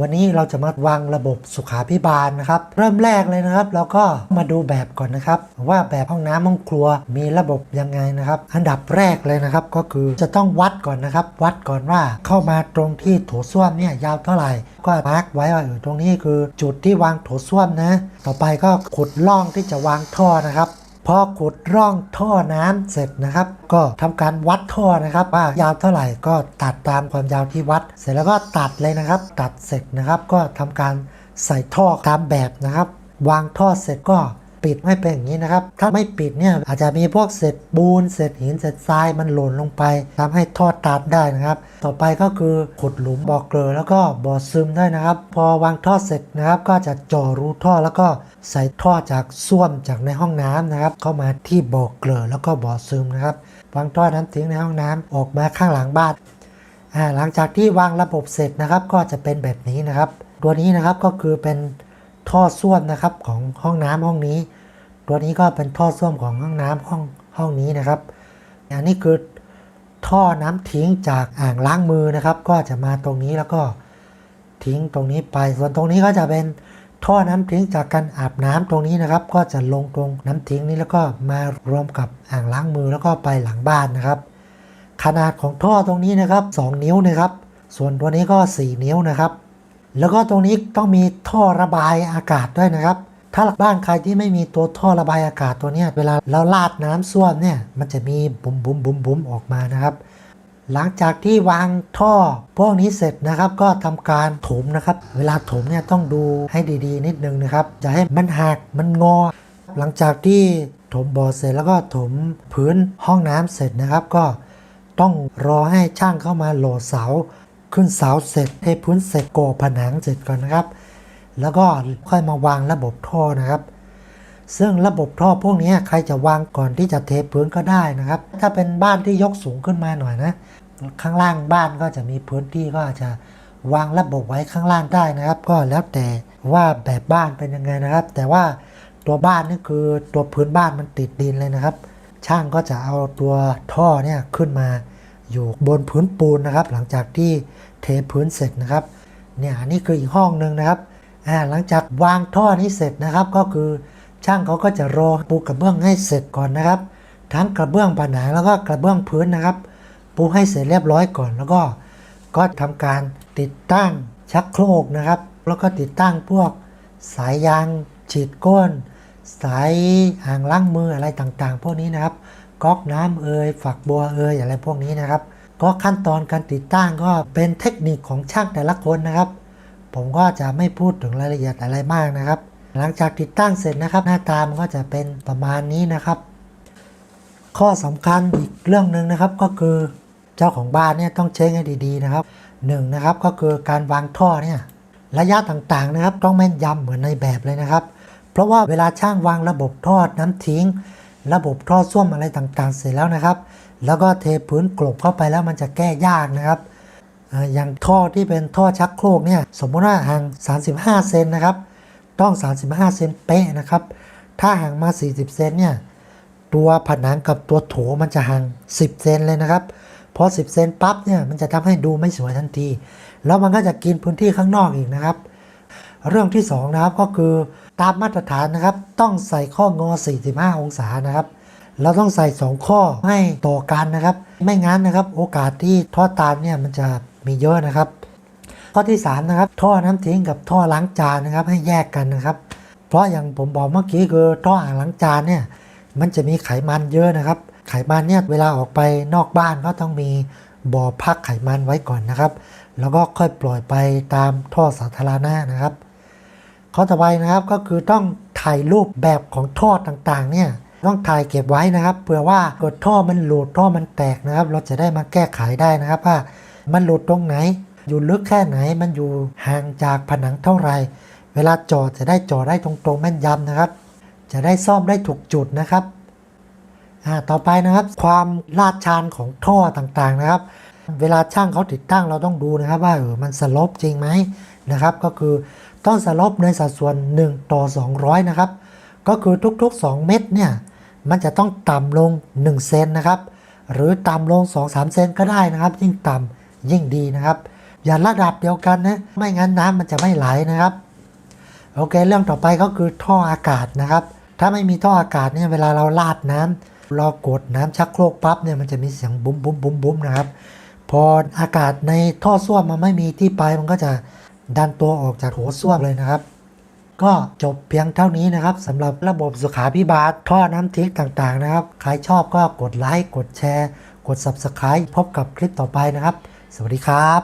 วันนี้เราจะมาวางระบบสุขาพิบาลนะครับ เริ่มแรกเลยนะครับ เราก็มาดูแบบก่อนนะครับ ว่าแบบห้องน้ำห้องครัวมีระบบยังไงนะครับ อันดับแรกเลยนะครับก็คือจะต้องวัดก่อนนะครับ วัดก่อนว่าเข้ามาตรงที่โถส้วมเนี่ยยาวเท่าไหร่ ก็มาร์กไว้ว่าตรงนี้คือจุดที่วางโถส้วมนะ ต่อไปก็ขุดร่องที่จะวางท่อนะครับ อขุดร่องท่อน้ำเสร็จนะครับ ก็ทำการวัดท่อนะครับ ว่ายาวเท่าไหร่ก็ตัดตามความยาวที่วัด เสร็จแล้วก็ตัดเลยนะครับ ตัดเสร็จนะครับ ก็ทำการใส่ท่อตามแบบนะครับ วางท่อเสร็จก็ ปิดไม่เป็นอย่างนี้นะครับ ถ้าไม่ปิดเนี่ยอาจจะมีพวกเศษปูนเศษหินเศษทรายมันหล่นลงไปทำให้ท่อตัดได้นะครับ ต่อไปก็คือขุดหลุมบ่อเกลือแล้วก็บ่อซึมได้นะครับ พอวางท่อเสร็จนะครับ ก็จะเจ่อรูท่อแล้วก็ใส่ท่อจากส้วมจากในห้องน้ำนะครับ เข้ามาที่บ่อเกลือแล้วก็บ่อซึมนะครับวางท่อน้ำทิ้งในห้องน้ำออกมาข้างหลังบ้านอ่าหลังจากที่วางระบบเสร็จนะครับ ก็จะเป็นแบบนี้นะครับ ตัวนี้นะครับก็คือเป็น ท่อส้วมนะครับของห้องน้ำห้องนี้ ตัวนี้ก็เป็นท่อส้วมของห้องน้ำห้องห้องนี้นะครับอันนี้คือท่อน้ำทิ้งจากอ่างล้างมือนะครับ ก็จะมาตรงนี้แล้วก็ทิ้งตรงนี้ไป ส่วนตรงนี้ก็จะเป็นท่อน้ำทิ้งจากการอาบน้ำตรงนี้นะครับ ก็จะลงตรงน้ำทิ้งนี้แล้วก็มารวมกับอ่างล้างมือแล้วก็ไปหลังบ้านนะครับ ขนาดของท่อตรงนี้นะครับ 2 นิ้วนะครับ ส่วนตัวนี้ก็ 4 นิ้วนะครับ แล้วก็ตรงนี้ต้องมีท่อระบายอากาศด้วยนะครับ ถ้าบ้านใครที่ไม่มีตัวท่อระบายอากาศตัวนี้เวลาเราลาดน้ำส้วมเนี่ยมันจะมีบุ๋มบุ๋มบุ๋มบุ๋มออกมานะครับ หลังจากที่วางท่อพวกนี้เสร็จนะครับก็ทำการถมนะครับ เวลาถมเนี่ยต้องดูให้ดีๆ นิดนึงนะครับจะให้มันหักมันงอ หลังจากที่ถมบ่อเสร็จแล้วก็ถมพื้นห้องน้ำเสร็จนะครับก็ต้องรอให้ช่างเข้ามาโหลดเสา ขึ้นเสาเสร็จเทพื้นเสร็จก่อผนังเสร็จก่อนนะครับ แล้วก็ค่อยมาวางระบบท่อนะครับ ซึ่งระบบท่อพวกนี้ใครจะวางก่อนที่จะเทพื้นก็ได้นะครับ ถ้าเป็นบ้านที่ยกสูงขึ้นมาหน่อยนะ ข้างล่างบ้านก็จะมีพื้นที่ก็อาจจะวางระบบไว้ข้างล่างได้นะครับ ก็แล้วแต่ว่าแบบบ้านเป็นยังไงนะครับ แต่ว่าตัวบ้านนี่คือตัวพื้นบ้านมันติดดินเลยนะครับ ช่างก็จะเอาตัวท่อเนี่ยขึ้นมา อยู่บนพื้นปูนนะครับ หลังจากที่เทพื้นเสร็จนะครับเนี่ยอันนี้คืออีกห้องหนึ่งนะครับอ่าหลังจากวางท่อนี้เสร็จนะครับ ก็คือช่างเขาก็จะรอปูกระเบื้องให้เสร็จก่อนนะครับ ทั้งกระเบื้องผนังแล้วก็กระเบื้องพื้นนะครับ ปูให้เสร็จเรียบร้อยก่อนแล้วก็ก็ทำการติดตั้งชักโครกนะครับ แล้วก็ติดตั้งพวกสายยางฉีดก้น สายอ่างล้างมืออะไรต่างๆ พวกนี้นะครับ ก๊อกน้ำเอ่ยฝักบัวเอ่ยอะไรพวกนี้นะครับก็ขั้นตอนการติดตั้งก็เป็นเทคนิคของช่างแต่ละคนนะครับ ผมก็จะไม่พูดถึงรายละเอียดอะไรมากนะครับ หลังจากติดตั้งเสร็จนะครับ หน้าตามันก็จะเป็นประมาณนี้นะครับ ข้อสำคัญอีกเรื่องหนึ่งนะครับก็คือเจ้าของบ้านเนี่ยต้องเช็คให้ดีๆนะครับหนึ่งนะครับก็คือการวางท่อเนี่ยระยะต่างๆนะครับ ต้องแม่นยำเหมือนในแบบเลยนะครับ เพราะว่าเวลาช่างวางระบบท่อน้ำทิ้ง ระบบท่อส้วมอะไรต่างๆ เสร็จแล้วนะครับ แล้วก็เทพื้นกลบเข้าไปแล้วมันจะแก้ยากนะครับอย่างท่อที่เป็นท่อชักโครกเนี่ยสมมติว่าห่าง 35 เซนนะครับ ต้อง 35 เซนเป๊ะนะครับ ถ้าห่างมา 40 เซนเนี่ยตัวผนังกับตัวโถมันจะห่าง 10 เซนเลยนะครับพอ 10 เซนปั๊บเนี่ยมันจะทำให้ดูไม่สวยทันที แล้วมันก็จะกินพื้นที่ข้างนอกอีกนะครับ เรื่องที่2นะครับก็คือ ตามมาตรฐานนะครับ ต้องใส่ข้องอ 45 องศานะครับ เราต้องใส่ 2 ข้อให้ต่อกันนะครับ ไม่งั้นนะครับ โอกาสที่ท่อตานเนี่ยมันจะมีเยอะนะครับ ข้อที่ 3 นะครับ ท่อน้ำทิ้งกับท่อล้างจานนะครับ ให้แยกกันนะครับ เพราะอย่างผมบอกเมื่อกี้คือท่ออ่างล้างจานเนี่ยมันจะมีไขมันเยอะนะครับ ไขมันเนี่ยเวลาออกไปนอกบ้านก็ต้องมีบ่อพักไขมันไว้ก่อนนะครับ แล้วก็ค่อยปล่อยไปตามท่อสาธารณะนะครับ ข้อต่อไปนะครับก็คือต้องถ่ายรูปแบบของท่อต่างๆเนี่ยต้องถ่ายเก็บไว้นะครับเผื่อว่าเกิดท่อมันหลุดท่อมันแตกนะครับ เราจะได้มาแก้ไขได้นะครับว่ามันหลุดตรงไหน อยู่ลึกแค่ไหนมันอยู่ห่างจากผนังเท่าไหร่ เวลาจอดจะได้จอดได้ตรงๆแม่นยำนะครับ จะได้ซ่อมได้ถูกจุดนะครับอ่าต่อไปนะครับ ความลาดชันของท่อต่างๆนะครับ เวลาช่างเขาติดตั้งเราต้องดูนะครับ ว่าเออมันสลบจริงไหมนะครับ ก็คือ ต้องสลบในสัดส่วน 1 ต่อ 200 นะครับ ก็คือทุก ๆ 2 เม็ดเนี่ย มันจะต้องต่ำลง 1 เซนนะครับ หรือต่ำลง 2-3 เซนก็ได้นะครับ ยิ่งต่ำยิ่งดีนะครับ อย่าระดับเดียวกันนะ ไม่งั้นน้ำมันจะไม่ไหลนะครับ โอเค เรื่องต่อไปก็คือท่ออากาศนะครับ ถ้าไม่มีท่ออากาศเนี่ย เวลาเราลาดน้ำเรากดน้ำชักโครกปั๊บเนี่ย มันจะมีเสียงบุ้มบุ้มบุ้มบุ้มนะครับ พออากาศในท่อส้วมมันไม่มีที่ไปมันก็จะ ดันตัวออกจากโถส้วมเลยนะครับ ก็จบเพียงเท่านี้นะครับสำหรับระบบสุขาพิบาลท่อน้ำทิ้งต่างๆนะครับ ใครชอบก็กดไลค์กดแชร์ กด Subscribe พบกับคลิปต่อไปนะครับ สวัสดีครับ